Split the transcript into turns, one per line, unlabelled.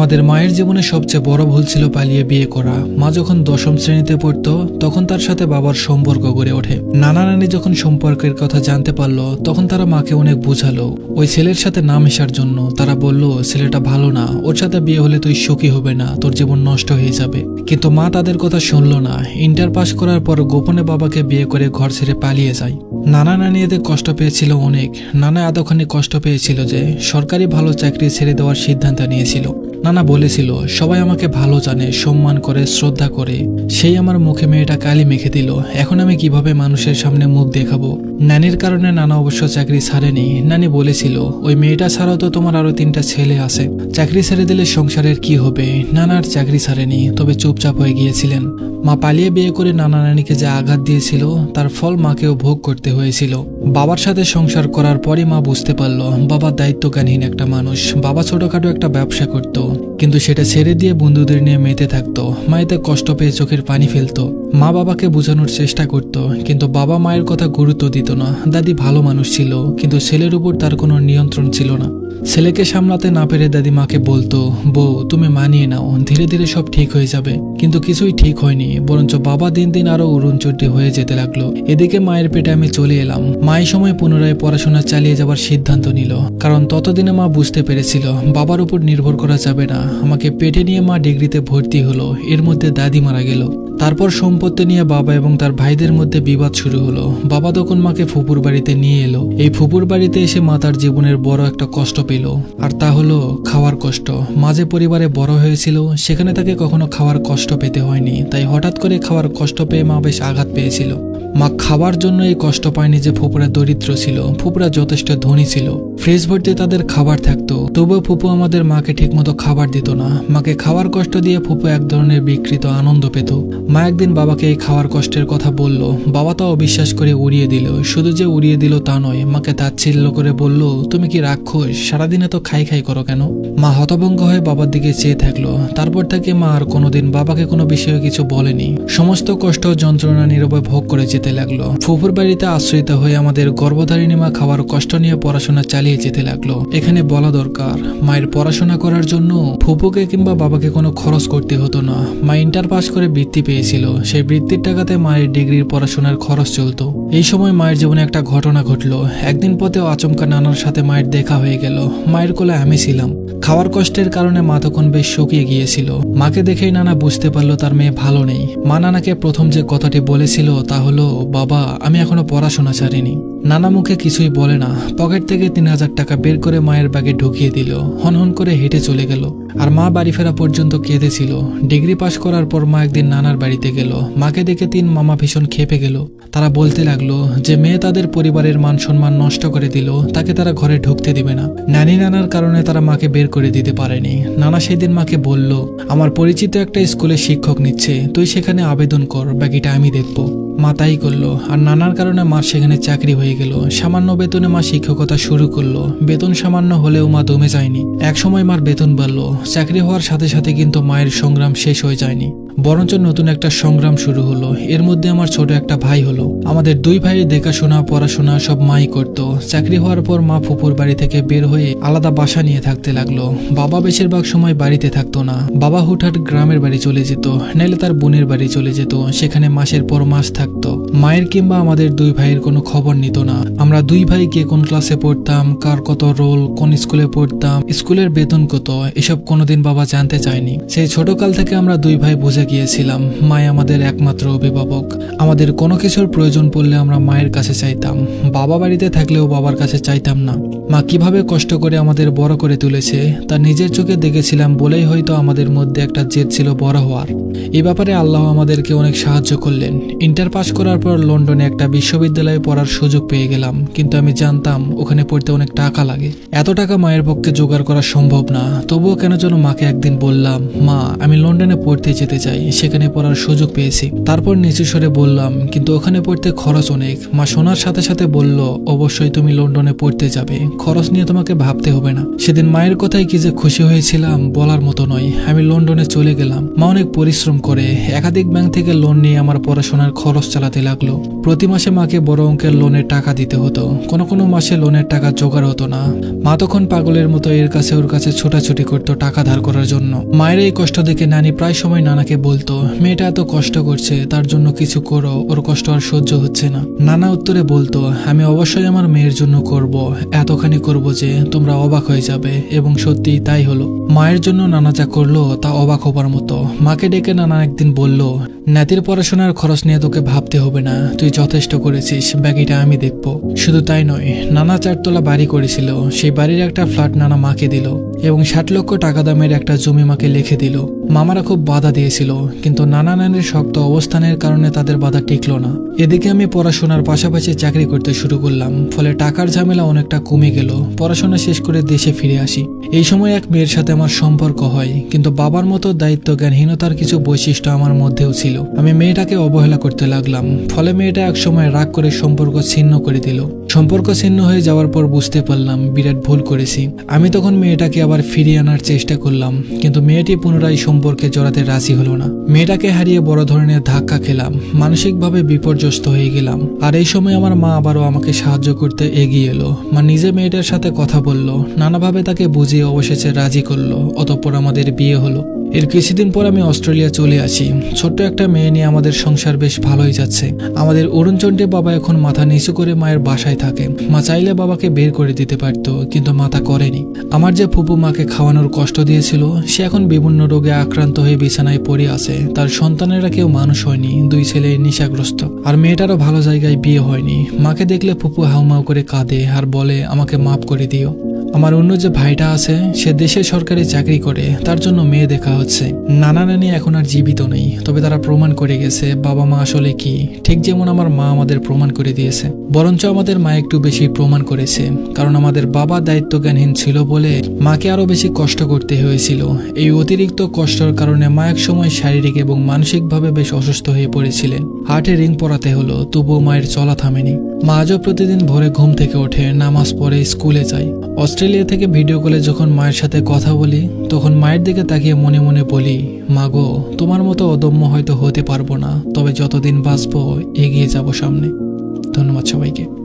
আমাদের মায়ের জীবনে সবচেয়ে বড় ভুল ছিল পালিয়ে বিয়ে করা। মা যখন দশম শ্রেণীতে পড়তো, তখন তার সাথে বাবার সম্পর্ক গড়ে ওঠে। নানা নানি যখন সম্পর্কের কথা জানতে পারল, তখন তারা মাকে অনেক বুঝালো। ওই ছেলের সাথে না মেশার জন্য তারা বলল, ছেলেটা ভালো না, ওর সাথে বিয়ে হলে তুই সুখী হবে না, তোর জীবন নষ্ট হয়ে যাবে। কিন্তু মা তাদের কথা শুনলো না। ইন্টার পাস করার পর গোপনে বাবাকে বিয়ে করে ঘর ছেড়ে পালিয়ে যায়। নানা নানি এদের কষ্ট পেয়েছিল অনেক। নানা এতখানি কষ্ট পেয়েছিল যে, সরকারি ভালো চাকরি ছেড়ে দেওয়ার সিদ্ধান্ত নিয়েছিল। নানা বলেছিল, সবাই আমাকে ভালো জানে, সম্মান করে, শ্রদ্ধা করে। সেই আমার মুখে মেয়েটা কালি মেখে দিল। এখন আমি কীভাবে মানুষের সামনে মুখ দেখাবো? নানির কারণে নানা অবশ্য চাকরি ছাড়েনি। নানি বলেছিল, ওই মেয়েটা ছাড়াও তো তোমার আরও তিনটা ছেলে আছে। চাকরি ছেড়ে দিলে সংসারের কি হবে? নানার চাকরি ছাড়েনি, তবে চুপচাপ হয়ে গিয়েছিলেন। মা পালিয়ে বিয়ে করে নানা নানিকে যে আঘাত দিয়েছিল, তার ফল মাকেও ভোগ করতে হয়েছিল। বাবার সাথে সংসার করার পরে মা বুঝতে পারল, বাবা দায়িত্বজ্ঞানহীন একটা মানুষ, বাবা ছোটখাটো একটা ব্যবসা করত। কিন্তু সেটা ছেড়ে দিয়ে বন্ধুদের নিয়ে মেতে থাকতো, মা এতে কষ্ট পেয়ে চোখের পানি ফেলতো। মা বাবাকে বোঝানোর চেষ্টা করত, কিন্তু বাবা মায়ের কথা গুরুত্ব দিত না। দাদি ভালো মানুষ ছিল, কিন্তু ছেলের উপর তার কোনো নিয়ন্ত্রণ ছিল না। ছেলেকে সামলাতে না পেরে দাদি মাকে বলতো, বউ, তুমি মানিয়ে নাও, ধীরে ধীরে সব ঠিক হয়ে যাবে। কিন্তু কিছুই ঠিক হয়নি, বরঞ্চ বাবা দিন দিন আরও উড়নচড্ডি হয়ে যেতে লাগল। এদিকে মায়ের পেটে আমি চলে এলাম। মায়ের সময় পুনরায় পড়াশোনা চালিয়ে যাওয়ার সিদ্ধান্ত নিল, কারণ ততদিনে মা বুঝতে পেরেছিল, বাবার উপর নির্ভর করা যাবে না। আমাকে পেটে নিয়ে মা ডিগ্রিতে ভর্তি হলো, এর মধ্যে দাদি মারা গেল। তারপর সম্পত্তি নিয়ে বাবা এবং তার ভাইদের মধ্যে বিবাদ শুরু হলো। বাবা তখন মাকে ফুপুর বাড়িতে নিয়ে এলো। এই ফুপুর বাড়িতে এসে মা তার জীবনের বড় একটা কষ্ট পেল। আর তা হলো খাওয়ার কষ্ট। মাঝে পরিবারে বড় হয়েছিল, সেখানে তাকে কখনো খাওয়ার কষ্ট পেতে হয়নি। তাই হঠাৎ করে খাওয়ার কষ্ট পেয়ে মা বেশ আঘাত পেয়েছিল। মা খাবার জন্য এই কষ্ট পায়নি যে ফুপুরা দরিদ্র ছিল। ফুপুরা যথেষ্ট ধনী ছিল। ফ্রিজ ভর্তি তাদের খাবার থাকতো। তবুও ফুপু আমাদের মাকে ঠিকমতো খাবার দিত না। মাকে খাওয়ার কষ্ট দিয়ে ফুপু এক ধরনের বিকৃত আনন্দ পেত। মা একদিন বাবাকে এই খাওয়ার কষ্টের কথা বলল। বাবা তা অবিশ্বাস করে উড়িয়ে দিল। শুধু যে উড়িয়ে দিল তা নয়, মাকে তাচ্ছিল্য করে বলল, তুমি কি রাক্ষস? সারাদিনে তো খাই খাই করো কেন? মা হতভঙ্গ হয়ে বাবার দিকে চেয়ে থাকল। তারপর থেকে মা আর কোনোদিন বাবাকে কোনো বিষয়ে কিছু বলেনি। সমস্ত কষ্ট যন্ত্রণা নীরবে ভোগ করে যেতে লাগল। ফুপুর বাড়িতে আশ্রিত হয়ে আমাদের গর্ভধারিণী মা খাওয়ার কষ্ট নিয়ে পড়াশোনা চালিয়ে যেতে লাগল। এখানে বলা দরকার, মায়ের পড়াশোনা করার জন্য ফুপুকে কিংবা বাবাকে কোনো খরচ করতে হতো না। মা ইন্টার পাস করে বৃত্তি পেয়েছিল। সেই বৃত্তির টাকাতে মায়ের ডিগ্রির পড়াশোনার খরচ চলতো। এই সময় মায়ের জীবনে একটা ঘটনা ঘটলো। একদিন পথেও আচমকা নানার সাথে মায়ের দেখা হয়ে গেল। মায়ের কোলে আমি ছিলাম। খাওয়ার কষ্টের কারণে মা তখন বেশ শুকিয়ে গিয়েছিল। মাকে দেখেই নানা বুঝতে পারল তার মেয়ে ভালো নেই। মা নানাকে প্রথম যে কথাটি বলেছিল তা হলো, বাবা, আমি এখনও পড়াশোনা ছাড়িনি। নানা মুখে কিছুই বলে না। পকেট থেকে তিন হাজার টাকা বের করে মায়ের ব্যাগে ঢুকিয়ে দিল। হনহন করে হেঁটে চলে গেল। আর মা বাড়ি ফেরা পর্যন্ত কেঁদেছিল। ডিগ্রি পাশ করার পর মা একদিন নানার বাড়িতে গেল। মাকে দেখে তিন মামা ভীষণ খেপে গেল। তারা বলতে লাগল, যে মেয়ে তাদের পরিবারের মান সম্মান নষ্ট করে দিল, তাকে তারা ঘরে ঢুকতে দিবে না। নানি নানার কারণে তারা মাকে বের করে দিতে পারেনি। নানা সেদিন মাকে বলল, আমার পরিচিত একটা স্কুলে শিক্ষক নিচ্ছে। তুই সেখানে আবেদন কর বাকিটা আমি দেখব। মা তাই করল আর নানার কারণে মা সেখানে চাকরি হয়ে গেল। সামান্য বেতনে মা শিক্ষকতা শুরু করল। বেতন সামান্য হলেও মা দমে যায়নি। একসময় মার বেতন বাড়লো। চাকরি হওয়ার সাথে সাথে কিন্তু মায়ের সংগ্রাম শেষ হয়ে যায়নি। বরঞ্চ নতুন একটা সংগ্রাম শুরু হলো। এর মধ্যে আমার ছোট একটা ভাই হলো। আমাদের দুই ভাইয়ের দেখাশোনা, পড়াশোনা সব মাই করত। চাকরি হওয়ার পর মা ফুপুর বাড়ি থেকে বের হয়ে আলাদা বাসা নিয়ে থাকতে লাগল। বাবা বেশিরভাগ সময় বাড়িতে থাকতো না। বাবা হুটহাট গ্রামের বাড়ি চলে যেত, নাইলে তার বোনের বাড়ি চলে যেত। সেখানে মাসের পর মাস থাকতো। মায়ের কিংবা আমাদের দুই ভাইয়ের কোনো খবর নিত না। আমরা দুই ভাই কে কোন ক্লাসে পড়তাম, কার কত রোল, কোন স্কুলে পড়তাম, স্কুলের বেতন কত, এসব কোনোদিন বাবা জানতে চায়নি। সেই ছোটকাল থেকে আমরা দুই ভাই বুঝে গিয়েছিলাম, মায় আমাদের একমাত্র অভিভাবক। আমাদের কোনো কিছুর প্রয়োজন পড়লে আমরা মায়ের কাছে চাইতাম। বাবা বাড়িতে থাকলেও বাবার কাছে চাইতাম না। মা কীভাবে কষ্ট করে আমাদের বড় করে তুলেছে, তা নিজের চোখে দেখেছিলাম বলেই হয়তো আমাদের মধ্যে একটা জেদ ছিল বড় হওয়ার। এ ব্যাপারে আল্লাহ আমাদেরকে অনেক সাহায্য করলেন। ইন্টার পাস করার পর লন্ডনে একটা বিশ্ববিদ্যালয়ে পড়ার সুযোগ পেয়ে গেলাম, কিন্তু আমি জানতাম ওখানে পড়তে অনেক টাকা লাগে। এত টাকা মায়ের পক্ষে জোগাড় করা সম্ভব না, তবুও কেন যেন মাকে একদিন বললাম, মা, আমি লন্ডনে পড়তে যেতে চাই। যাই, সেখানে পড়ার সুযোগ পেয়েছি। তারপর নিচু স্বরে বললাম, কিন্তু ওখানে পড়তে খরচ অনেক। মা শোনার সাথে সাথে বলল, অবশ্যই তুমি লন্ডনে পড়তে যাবে। খরচ নিয়ে তোমাকে ভাবতে হবে না। সেদিন মায়ের কথায় কি যে খুশি হয়েছিলাম বলার মতো নয়। আমি লন্ডনে চলে গেলাম। মা অনেক পরিশ্রম করে, একাধিক ব্যাংক থেকে লোন নিয়ে আমার পড়াশোনার খরচ চালাতে লাগল। প্রতি মাসে মাকে বড় অঙ্কের লোনের টাকা দিতে হতো। কোনো কোনো মাসে লোনের টাকা জোগাড় হতো না। মা তখন পাগলের মতো এর কাছে ওর কাছে ছোটাছুটি করতো টাকা ধার করার জন্য। মায়ের এই কষ্ট দেখে নানি প্রায় সময় নানাকে বলতো, মেয়েটা এত কষ্ট করছে, তার জন্য কিছু করো, ওর কষ্ট আর সহ্য হচ্ছে না। নানা উত্তরে বলতো, আমি অবশ্যই আমার মেয়ের জন্য করব, এতখানি করব যে তোমরা অবাক হয়ে যাবে। এবং সত্যি তাই হলো। মায়ের জন্য নানা যা করল, তা অবাক হবার মতো। মাকে ডেকে নানা একদিন বলল, নাতির পড়াশোনার খরচ নিয়ে তোকে ভাবতে হবে না, তুই যথেষ্ট করেছিস, বাকিটা আমি দেখব। শুধু তাই নয়, নানা চারতলা বাড়ি করেছিল, সেই বাড়ির একটা ফ্ল্যাট নানা মাকে দিল, এবং ষাট লক্ষ টাকা দামের একটা জমি মাকে লিখে দিল। মামারা খুব বাধা দিয়েছিল কিন্তু নানা নানির শক্ত অবস্থানের কারণে তাদের বাধা টিকলো না। এদিকে আমি পড়াশোনার পাশাপাশি চাকরি করতে শুরু করলাম, ফলে টাকার ঝামেলা অনেকটা কমে গেল। পড়াশোনা শেষ করে দেশে ফিরে আসি। এই সময় এক মেয়ের সাথে আমার সম্পর্ক হয়, কিন্তু বাবার মতো দায়িত্ব জ্ঞানহীনতার কিছু বৈশিষ্ট্য আমার মধ্যেও ছিল। আমি মেয়েটাকে অবহেলা করতে লাগলাম, ফলে মেয়েটা এক সময় রাগ করে সম্পর্ক ছিন্ন করে দিল। সম্পর্ক ছিন্ন হয়ে যাওয়ার পর বুঝতে পারলাম বিরাট ভুল করেছি। আমি তখন মেয়েটাকে আবার ফিরিয়ে আনার চেষ্টা করলাম, কিন্তু মেয়েটি পুনরায় সম্পর্কে জড়াতে রাজি হলো না। মেয়েটাকে হারিয়ে বড় ধরনের ধাক্কা খেলাম, মানসিকভাবে বিপর্যস্ত হয়ে গেলাম। আর এই সময় আমার মা আবারও আমাকে সাহায্য করতে এগিয়ে এলো। মা নিজে মেয়েটার সাথে কথা বলল, নানাভাবে তাকে বুঝিয়ে অবশেষে রাজি করল, অতঃপর আমাদের বিয়ে হলো। এর কিছুদিন পর আমি অস্ট্রেলিয়া চলে আসি। ছোট্ট একটা মেয়ে নিয়ে আমাদের সংসার বেশ ভালোই যাচ্ছে। আমাদের অরুণচন্ডে বাবা এখন মাথা নিচু করে মায়ের বাসায় থাকে। মা চাইলে বাবাকে বের করে দিতে পারত, কিন্তু মা তা করেনি। আমার যে ফুপু মাকে খাওয়ানোর কষ্ট দিয়েছিল, সে এখন বিভিন্ন রোগে আক্রান্ত হয়ে বিছানায় পড়ে আছে। তার সন্তানেরা কেউ মানুষ হয়নি, দুই ছেলে নেশাগ্রস্ত। আর মেয়েটারও ভালো জায়গায় বিয়ে হয়নি। মাকে দেখলে ফুপু হাউমাউ করে কাঁদে আর বলে, আমাকে মাফ করে দিও। আমার অন্য যে ভাইটা আছে, সে দেশে সরকারি চাকরি করে, তার জন্য মেয়ে দেখা হচ্ছে। নানা নানি এখন আর জীবিত নেই, তবে তারা প্রমাণ করে গেছে, বাবা মা আসলে কি? ঠিক যেমন আমার মা আমাদের প্রমাণ করে দিয়েছে। বরঞ্চ আমাদের মা একটু বেশি প্রমাণ করেছে, কারণ আমাদের বাবা দায়িত্ব জ্ঞানহীন ছিল বলে মাকে আরও বেশি কষ্ট করতে হয়েছিল। এই অতিরিক্ত কষ্টের কারণে মা এক সময় শারীরিক এবং মানসিকভাবে বেশ অসুস্থ হয়ে পড়েছিলেন। হার্টে রিং পরাতে হলো, তবুও মায়ের চলা থামেনি। মা প্রতিদিন ভোরে ঘুম থেকে ওঠে, নামাজ পড়ে, স্কুলে যাই অস্ট্রেলিয়া থেকে ভিডিও কলে যখন মায়ের সাথে কথা বলি, তখন মায়ের দিকে তাকিয়ে মনে মনে বলি, মা গো, তোমার মতো অদম্য হয়তো হতে পারব না, তবে যতদিন বাঁচবো, এগিয়ে যাব সামনে। ধন্যবাদ সবাইকে।